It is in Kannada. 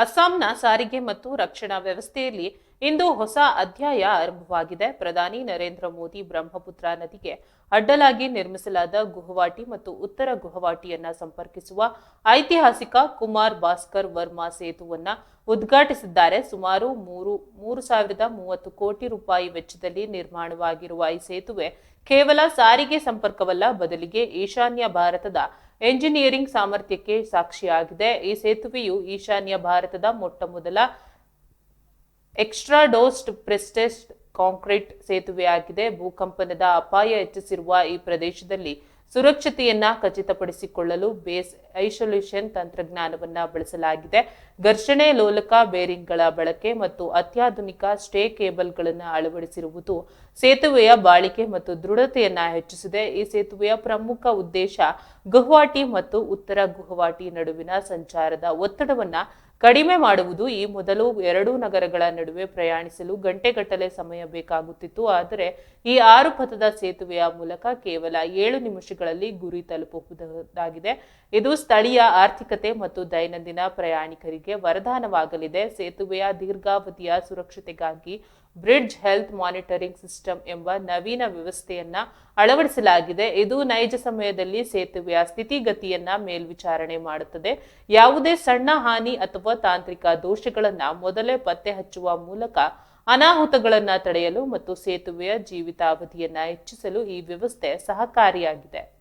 ಅಸ್ಸಾಂನ ಸಾರಿಗೆ ಮತ್ತು ರಕ್ಷಣಾ ವ್ಯವಸ್ಥೆಯಲ್ಲಿ ಇಂದು ಹೊಸ ಅಧ್ಯಾಯ ಆರಂಭವಾಗಿದೆ. ಪ್ರಧಾನಿ ನರೇಂದ್ರ ಮೋದಿ ಬ್ರಹ್ಮಪುತ್ರ ನದಿಗೆ ಅಡ್ಡಲಾಗಿ ನಿರ್ಮಿಸಲಾದ ಗುಹವಾಟಿ ಮತ್ತು ಉತ್ತರ ಗುಹವಾಟಿಯನ್ನ ಸಂಪರ್ಕಿಸುವ ಐತಿಹಾಸಿಕ ಕುಮಾರ್ ಭಾಸ್ಕರ್ ವರ್ಮಾ ಸೇತುವನ್ನ ಉದ್ಘಾಟಿಸಿದ್ದಾರೆ. ಸುಮಾರು ಮೂರು ಮೂರು ಸಾವಿರದ ಮೂವತ್ತು ಕೋಟಿ ರೂಪಾಯಿ ವೆಚ್ಚದಲ್ಲಿ ನಿರ್ಮಾಣವಾಗಿರುವ ಈ ಸೇತುವೆ ಕೇವಲ ಸಾರಿಗೆ ಸಂಪರ್ಕವಲ್ಲ, ಬದಲಿಗೆ ಈಶಾನ್ಯ ಭಾರತದ ಎಂಜಿನಿಯರಿಂಗ್ ಸಾಮರ್ಥ್ಯಕ್ಕೆ ಸಾಕ್ಷಿಯಾಗಿದೆ. ಈ ಸೇತುವೆಯು ಈಶಾನ್ಯ ಭಾರತದ ಮೊಟ್ಟ ಮೊದಲ ಎಕ್ಸ್ಟ್ರಾಡೋಸ್ಡ್ ಪ್ರೆಸ್ಟೆಸ್ಟ್ ಕಾಂಕ್ರೀಟ್ ಸೇತುವೆಯಾಗಿದೆ. ಭೂಕಂಪನದ ಅಪಾಯ ಹೆಚ್ಚಿಸಿರುವ ಈ ಪ್ರದೇಶದಲ್ಲಿ ಸುರಕ್ಷತೆಯನ್ನ ಖಚಿತಪಡಿಸಿಕೊಳ್ಳಲು ಬೇಸ್ ಐಸೋಲೇಷನ್ ತಂತ್ರಜ್ಞಾನವನ್ನ ಬಳಸಲಾಗಿದೆ. ಘರ್ಷಣೆ, ಲೋಲಕ, ಬೇರಿಂಗ್ಗಳ ಬಳಕೆ ಮತ್ತು ಅತ್ಯಾಧುನಿಕ ಸ್ಟೇ ಕೇಬಲ್ಗಳನ್ನು ಅಳವಡಿಸಿರುವುದು ಸೇತುವೆಯ ಬಾಳಿಕೆ ಮತ್ತು ದೃಢತೆಯನ್ನ ಹೆಚ್ಚಿಸಿದೆ. ಈ ಸೇತುವೆಯ ಪ್ರಮುಖ ಉದ್ದೇಶ ಗುವಾಹಟಿ ಮತ್ತು ಉತ್ತರ ಗುವಾಹಟಿ ನಡುವಿನ ಸಂಚಾರದ ಒತ್ತಡವನ್ನ ಕಡಿಮೆ ಮಾಡುವುದು. ಈ ಮೊದಲು ಎರಡೂ ನಗರಗಳ ನಡುವೆ ಪ್ರಯಾಣಿಸಲು ಗಂಟೆಗಟ್ಟಲೆ ಸಮಯ ಬೇಕಾಗುತ್ತಿತ್ತು. ಆದರೆ ಈ ಆರು ಪಥದ ಸೇತುವೆಯ ಮೂಲಕ ಕೇವಲ ಏಳು ನಿಮಿಷಗಳಲ್ಲಿ ಗುರಿ ತಲುಪಬಹುದಾಗಿದೆ. ಇದು ಸ್ಥಳೀಯ ಆರ್ಥಿಕತೆ ಮತ್ತು ದೈನಂದಿನ ಪ್ರಯಾಣಿಕರಿಗೆ ವರದಾನವಾಗಲಿದೆ. ಸೇತುವೆಯ ದೀರ್ಘಾವಧಿಯ ಸುರಕ್ಷತೆಗಾಗಿ ಬ್ರಿಡ್ಜ್ ಹೆಲ್ತ್ ಮಾನಿಟರಿಂಗ್ ಸಿಸ್ಟಮ್ ಎಂಬ ನವೀನ ವ್ಯವಸ್ಥೆಯನ್ನ ಅಳವಡಿಸಲಾಗಿದೆ. ಇದು ನೈಜ ಸಮಯದಲ್ಲಿ ಸೇತುವೆಯ ಸ್ಥಿತಿಗತಿಯನ್ನ ಮೇಲ್ವಿಚಾರಣೆ ಮಾಡುತ್ತದೆ. ಯಾವುದೇ ಸಣ್ಣ ಹಾನಿ ಅಥವಾ ತಾಂತ್ರಿಕ ದೋಷಗಳನ್ನ ಮೊದಲೇ ಪತ್ತೆ ಹಚ್ಚುವ ಮೂಲಕ ಅನಾಹುತಗಳನ್ನ ತಡೆಯಲು ಮತ್ತು ಸೇತುವೆಯ ಜೀವಿತಾವಧಿಯನ್ನು ಹೆಚ್ಚಿಸಲು ಈ ವ್ಯವಸ್ಥೆ ಸಹಕಾರಿಯಾಗಿದೆ.